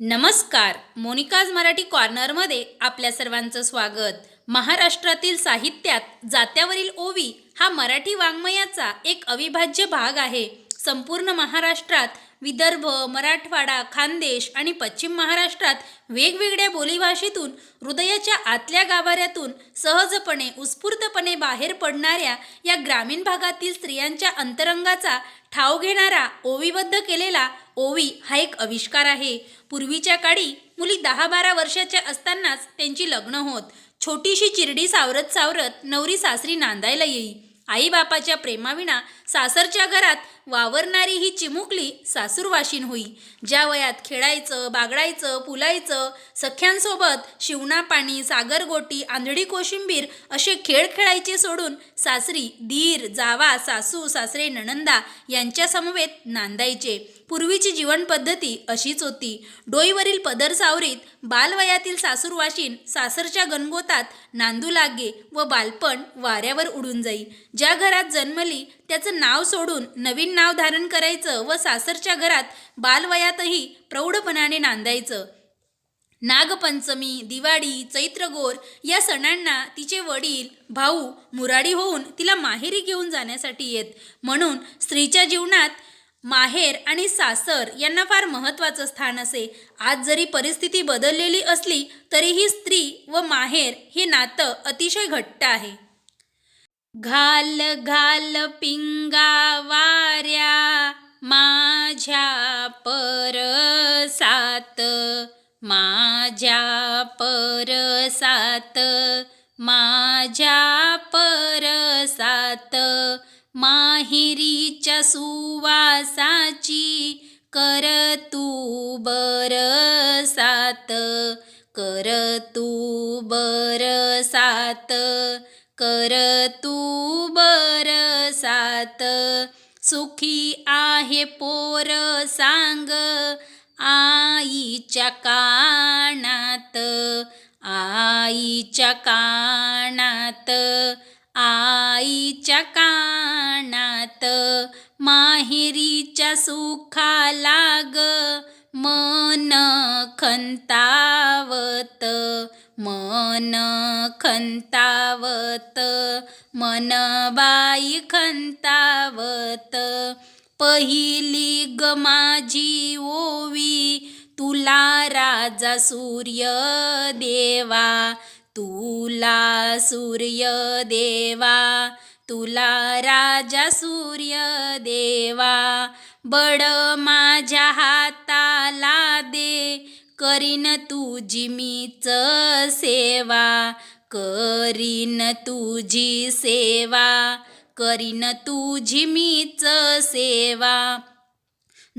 नमस्कार मोनिकाज मराठी कॉर्नरमध्ये आपल्या सर्वांचं स्वागत. महाराष्ट्रातील साहित्यात जात्यावरील ओवी हा मराठी वाङ्मयाचा एक अविभाज्य भाग आहे. संपूर्ण महाराष्ट्रात विदर्भ मराठवाडा खानदेश आणि पश्चिम महाराष्ट्रात वेगवेगळ्या बोलीभाषेतून हृदयाच्या आतल्या गाभाऱ्यातून सहजपणे उत्स्फूर्तपणे बाहेर पडणाऱ्या या ग्रामीण भागातील स्त्रियांच्या अंतरंगाचा ठाव घेणारा ओवीबद्ध केलेला ओवी हा एक आविष्कार आहे. पूर्वीच्या काळी मुली दहा बारा वर्षाच्या असतानाच त्यांची लग्न होत. छोटीशी चिरडी सावरत सावरत नवरी सासरी नांदायला येई. आईबापाच्या प्रेमाविना सासरच्या घरात वावरणारी ही चिमुकली सासूरवाशीन होई. ज्या वयात खेळायचं बागडायचं पुलायचं सख्यांसोबत शिवणा पाणी सागरगोटी आंधळी कोशिंबीर असे खेळ खेळायचे सोडून सासरी दीर जावा सासू सासरे नणंदा यांच्यासमवेत नांदायचे. पूर्वीची जीवनपद्धती अशीच होती. डोईवरील पदर सावरीत बालवयातील सासूरवाशीन सासरच्या गणगोतात नांदू लागे व बालपण वाऱ्यावर उडून जाई. ज्या घरात जन्मली त्याचं नाव सोडून नवीन नाव धारण करायचं व सासरच्या घरात बालवयातही प्रौढपणाने नांदायचं. नागपंचमी दिवाळी चैत्रगोर या सणांना तिचे वडील भाऊ मुराडी होऊन तिला माहेरी घेऊन जाण्यासाठी येत. म्हणून स्त्रीच्या जीवनात माहेर आणि सासर यांना फार महत्त्वाचं स्थान असे. आज जरी परिस्थिती बदललेली असली तरीही स्त्री व माहेर हे नातं अतिशय घट्ट आहे. घाल घाल पिंगा वाऱ्या माझ्या परसात माझ्या परसात माझ्या परसात माहिरीच्या सुवासाची कर तू बरसात कर तू बरसात कर तू बरसात सुखी आहे पोर सांग आईच्या कानात. आईच्या कानात आईच्या कानात माहेरीच्या सुखाला ग. मन खंतावत मन खंतावत मन बाई खंतावत. पहिली ग माझी ओवी तुला राजा सूर्य देवा तुला सूर्य देवा. तुला राजा सूर्य देवा बड माझ्या हाताला दे. करीन तुझी मीच सेवा करीन तुझी सेवा करीन तुझी मीच सेवा.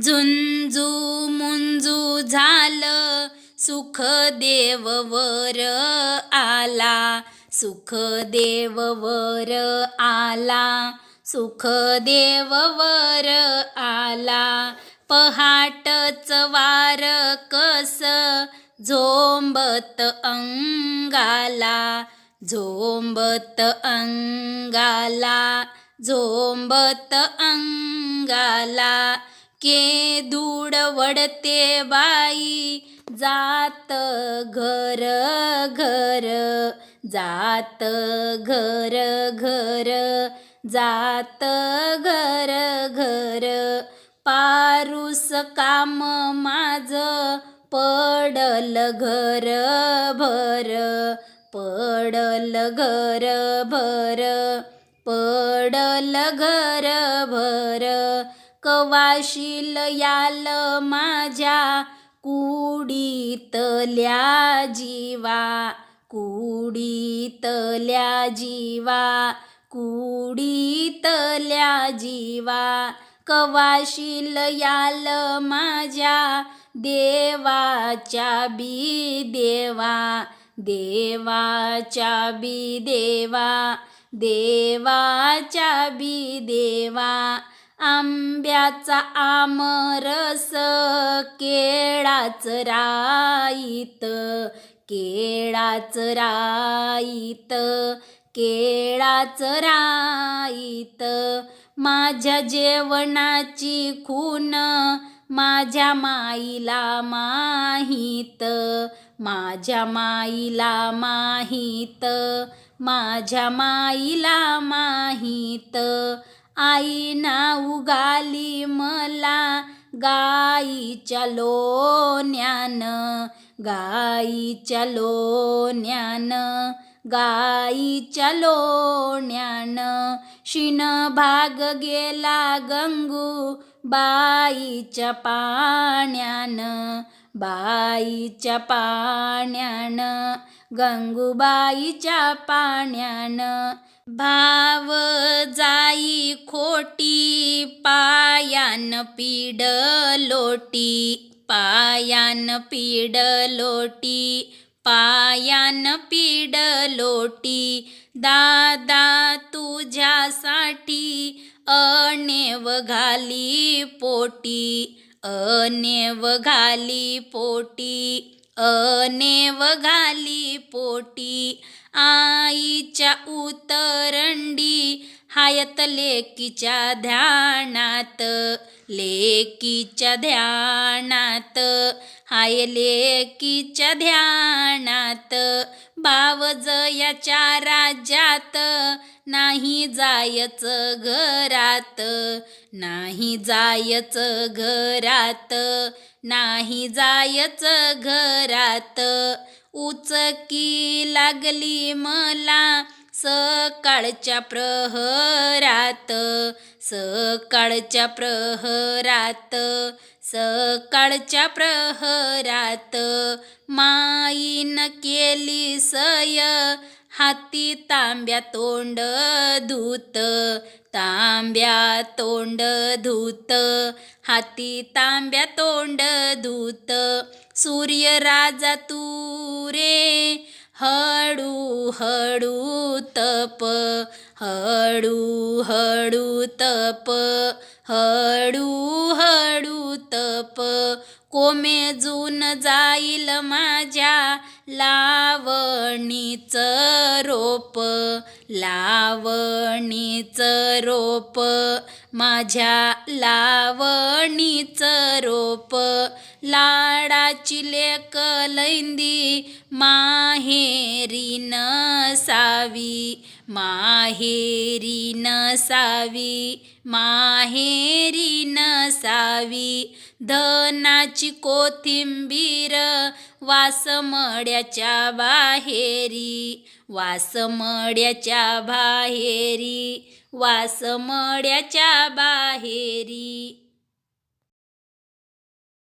झुंजू मुंजू झालं सुख देववर आला. सुखदेव वर आला सुखदेव वर आला. पहाटच वार कस झोंबत अंगाला झोंबत अंगाला झोंबत अंगाला. के दूड वडते बाई जात घर घर. जात घर घर जात घर घर. पारूस काम माझ पडल घर भर पडल घर भर पडल घर भर. कवाशील याल माझ्या कुडीतल्या जीवा कुडीतल्या जीवा कुडीतल्या जीवा कवाशील याल माझ्या देवाच्या बी देवा देवाच्या बी देवा देवाच्या बी देवा आंब्याचा आमरस केळाच राईत केळाच राईत केळाच राईत. माझ्या जेवणाची खून माझ्या माईला माहीत माझ्या माईला माहीत माझ्या माईला माहीत. आई ना उगाली मला गाईच्या लोण्यानं गाईच्या लोण्यानं गाईच्या लोण्यानं. शिण भाग गेला गंगू बाईच्या पाण्यानं बाईच्या पाण्यानं. गंगूबाईच्या पाण्यानं भाव जाई खोटी पायान पीड लोटी पायान पीड लोटी पायान पीड लोटी. दादा तुझ्यासाठी अनेव घाली पोटी अनेव घाली पोटी अनेव घाली पोटी. आईच्या उतरंडी हायत लेकीच्या ध्यानात लेकीच्या ध्यानात हाय लेकीच्या ध्यानात बावजयाच्या राज्यात नाही जायच घरात नाही जायच घरात नाही जायच घरात उचकी लागली मला सकाळच्या प्रहरात सकाळच्या प्रहरात सकाळच्या प्रहरात. माईन केली सय हाती तांब्या तोंड धूत तांब्या तोंड धूत हाती तांब्या तोंड धूत. सूर्य राजा तू रे. हळू हळू तप हळू हळू तप हळू हळू तप. कोमेजून जाईल माझ्या लावणीच रोप लावणीच रोप. माझ्या लावणीच रोप लाडाची लेक लैंदी माहेरी नसावी माहेरी नसावी माहेरी नसावी धनाची कोथिंबीर वासमड्याच्या बाहेरी वासमड्याच्या बाहेरी वासमड्याच्या बाहेरी.